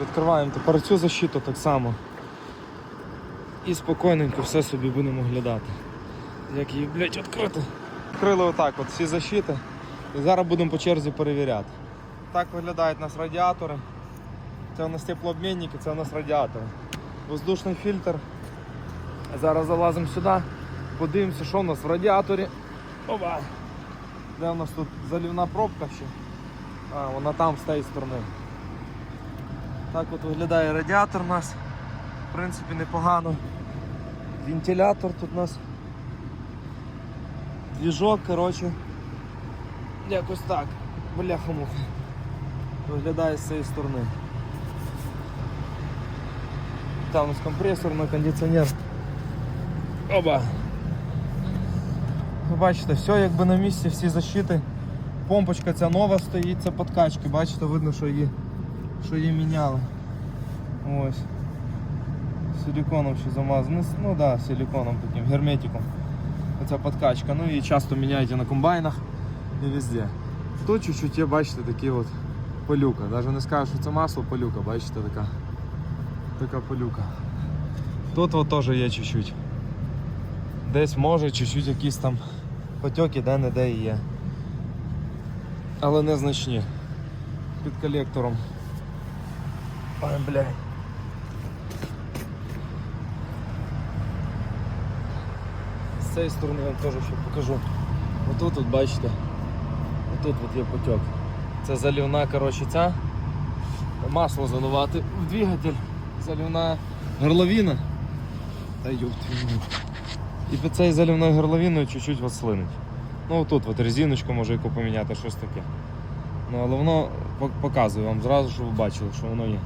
Відкриваємо тепер цю защиту так само. І спокійненько все собі будемо глядати. Як її, блядь, відкрити. Відкрили отак от всі защити. І зараз будемо по черзі перевіряти. Так виглядають у нас радіатори. Це у нас теплообмінники, це у нас радіатори. Воздушний фільтр. Зараз залазимо сюди, подивимося, що у нас в радіаторі. Опа! Де у нас тут залівна пробка ще? А, вона там з тієї сторони. Так от виглядає радіатор у нас. В принципі, непогано. Вентилятор тут у нас. Двіжок, коротше. Якось так. Бляха-муха. Виглядає з цієї сторони. Там у нас компресор на кондиціонер. Оба. Ви бачите, все якби на місці, всі защити. Помпочка ця нова стоїть, це подкачки, бачите, видно, що її, що її міняли. Ось. Силиконом ще замазано. Ну да, силиконом таким, герметиком. Оця подкачка. Ну і часто міняєте на комбайнах і везде. Тут чуть-чуть є, бачите, такі от пилюка. Навіть не скажу, що це масло, пилюка, бачите, така. Така пилюка. Тут от теж є чуть-чуть. Десь може чуть-чуть якісь там потьоки де-не-де є. Але незначні. Під колектором. Ой, блядь. З цієї сторони вам теж ще покажу. Отут, от бачите, отут от є потік. Це залівна, коротше, ця. Масло заливати в двигатель. Залівна горловина. Та ёб. І під цією заливною горловиною чуть-чуть от слинить. Ну отут от резиночку може яку поміняти, щось таке. Ну але воно пок- показує вам зразу, щоб ви бачили, що воно є.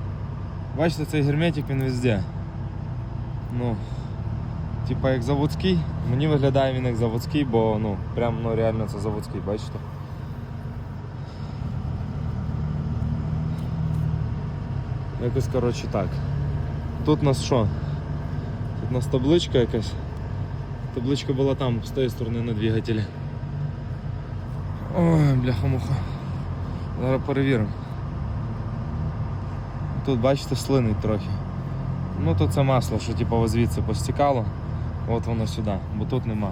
Бачите, цей герметик він везде. Ну, типа як заводський. Мені виглядає він як заводський, бо ну, прям ну, реально це заводський, бачите? Якось коротше так. Тут у нас що? Тут у нас табличка якась. Табличка була там, з тієї сторони на двигателі. Ой, бляха-муха. Зараз перевіримо. Тут, бачите, слинить трохи. Ну тут це масло, що типу звідси постікало. От воно сюди, бо тут нема.